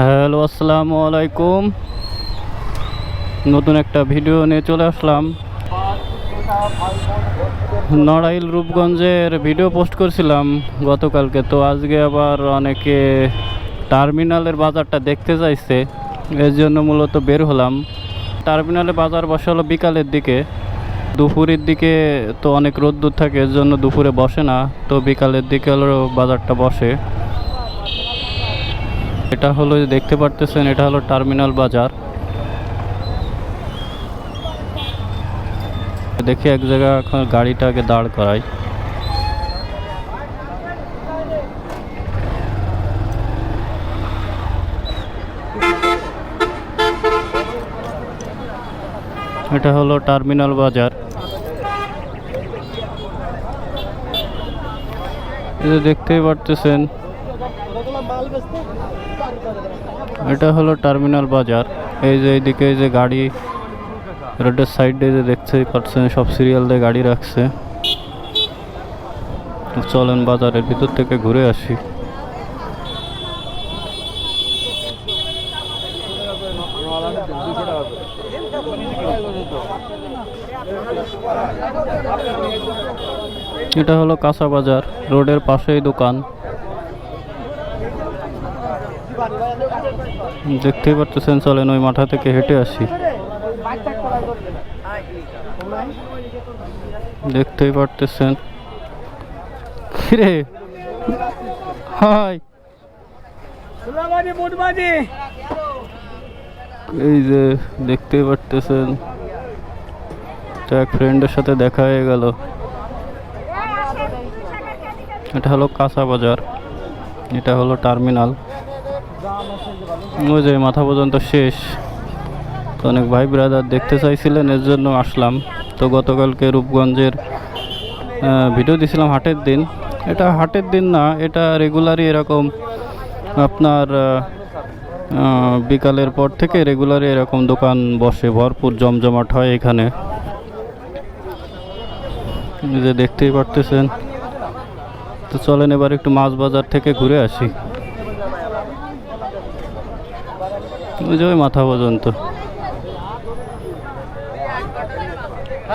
Hello, আসসালামু আলাইকুম। নতুন একটা ভিডিও নিয়ে চলে আসলাম। নড়াইল রূপগঞ্জের ভিডিও পোস্ট করছিলাম গতকালকে। তো আজকে আবার অনেকে টার্মিনালের বাজারটা দেখতে চাইছে। এর জন্য মূলত বের হলাম। টার্মিনালে বাজার বসে হলো বিকালের দিকে। দুপুরের দিকে তো অনেক রোদ্দুর থাকে, এর জন্য দুপুরে বসে না। তো বিকালের দিকে হলো বাজারটা বসে। এটা হলো দেখতে পারতেছেন, এটা হলো টার্মিনাল বাজার। দেখি এক জায়গায় এখন গাড়িটাকে দাঁড় করাই। এটা হলো টার্মিনাল বাজার। দেখতেই পারতেছেন। এটা হলো টার্মিনাল বাজার। এই যে এইদিকে এই যে গাড়ি রোডের সাইডে যে দেখতেই পাচ্ছেন সব সিরিয়াল দিয়ে গাড়ি রাখছে। চলেন বাজারের ভিতর থেকে ঘুরে আসি। এটা হলো কাঁচা বাজার, রোডের পাশেই দোকান। দেখতেই পারতেছেন চলেন ওই মাথা থেকে হেঁটে আসি। দেখতেই পারতেছেন। কিরে? হাই। এই যে দেখতেই পারতেছেন। তো এক ফ্রেন্ডের সাথে দেখা হয়ে গেল। এটা হলো কাঁচা বাজার। এটা হলো টার্মিনাল। যে মাথা পর্যন্ত শেষ। তো অনেক ভাই ব্রাদার দেখতে চাইছিলেন, এর জন্য আসলাম। তো গতকালকে রূপগঞ্জের ভিডিও দিছিলাম হাটের দিন। এটা হাটের দিন না, এটা রেগুলারই এরকম আপনার বিকালের পর থেকে রেগুলারই এরকম দোকান বসে, ভরপুর জমজমাট হয় এখানে। যে দেখতেই পারতেছেন। তো চলেন এবার একটু মাছ বাজার থেকে ঘুরে আসি। ওই যে ওই মাথা পর্যন্ত।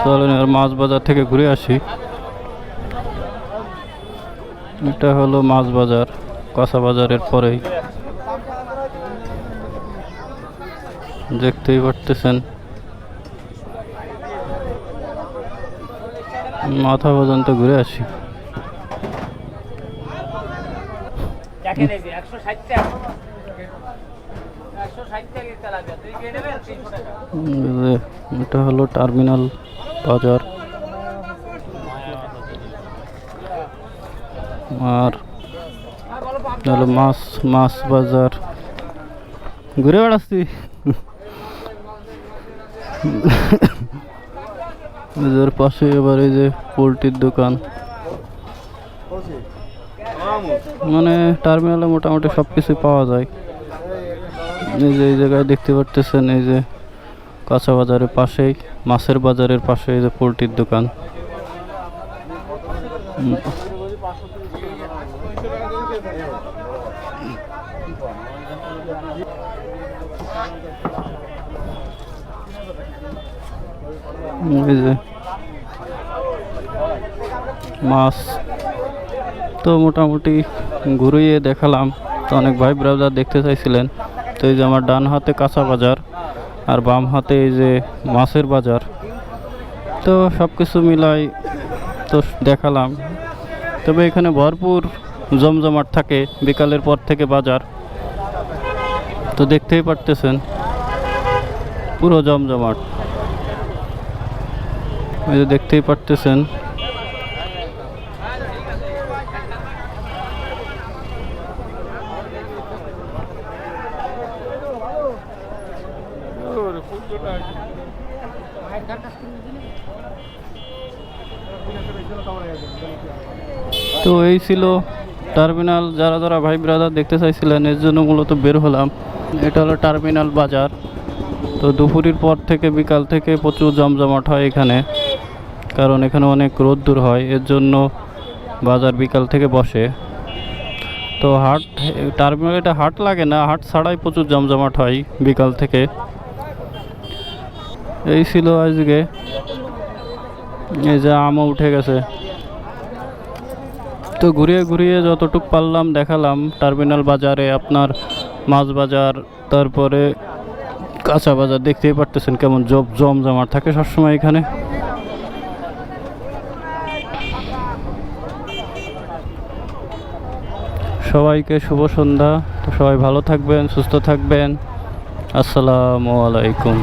চলেন মাছ বাজার থেকে ঘুরে আসি। এটা হলো মাছ বাজার, কাঁচা বাজারের পরেই। দেখতেই পারতেছেন। মাথা পর্যন্ত ঘুরে আসি। এটা হলো টার্মিনাল বাজার। আর হলো মাছ মাছ বাজার। ঘুরে বেড়াচ্ছি। পাশে এবার এই যে পোলট্রির দোকান। মানে টার্মিনালে মোটামুটি সব কিছুই পাওয়া যায়। এই যে, এই জায়গায় দেখতে পারতেছেন, এই যে কাঁচা বাজারের পাশেই, মাছের বাজারের পাশে এই যে পোলট্রির দোকান। মাছ তো মোটামুটি ঘুরিয়ে দেখালাম। তো অনেক ভাই ব্রাউজার দেখতে চাইছিলেন। তো এই যে আমার ডান হাতে কাঁচা বাজার আর বাম হাতে এই যে মাছের বাজার। তো সব কিছু মিলাই তো দেখালাম। তবে এখানে ভরপুর জমজমাট থাকে বিকালের পর থেকে বাজার। তো দেখতেই পারতেছেন, পুরো জমজমাট। এই যে দেখতেই পারতেছেন তো এই ছিল টার্মিনাল, যারা যারা ভাই ব্রাদার দেখতে চাইছিলেন, এর জন্য মূলত বের হলাম। এটা হলো টার্মিনাল বাজার। তো দুপুরের পর থেকে বিকাল থেকে প্রচুর জমজমাট হয় এখানে, কারণ এখানে অনেক রোদ্দুর হয়, এর জন্য বাজার বিকাল থেকে বসে। তো হাট, টার্মিনাল এটা হাট লাগে না, হাট ছাড়াই প্রচুর জমজমাট হয় বিকাল থেকে। এই ছিল আজকে। এই যে আমও উঠে গেছে। তো ঘুরিয়ে ঘুরিয়ে যতটুক পারলাম দেখালাম, টার্মিনাল বাজারে আপনার মাছ বাজার, তারপরে কাঁচা বাজার, দেখতেই পারতেছেন কেমন জব জমজমাট থাকে সবসময় এখানে। সবাইকে শুভ সন্ধ্যা, তো সবাই ভালো থাকবেন, সুস্থ থাকবেন। আসসালামু আলাইকুম।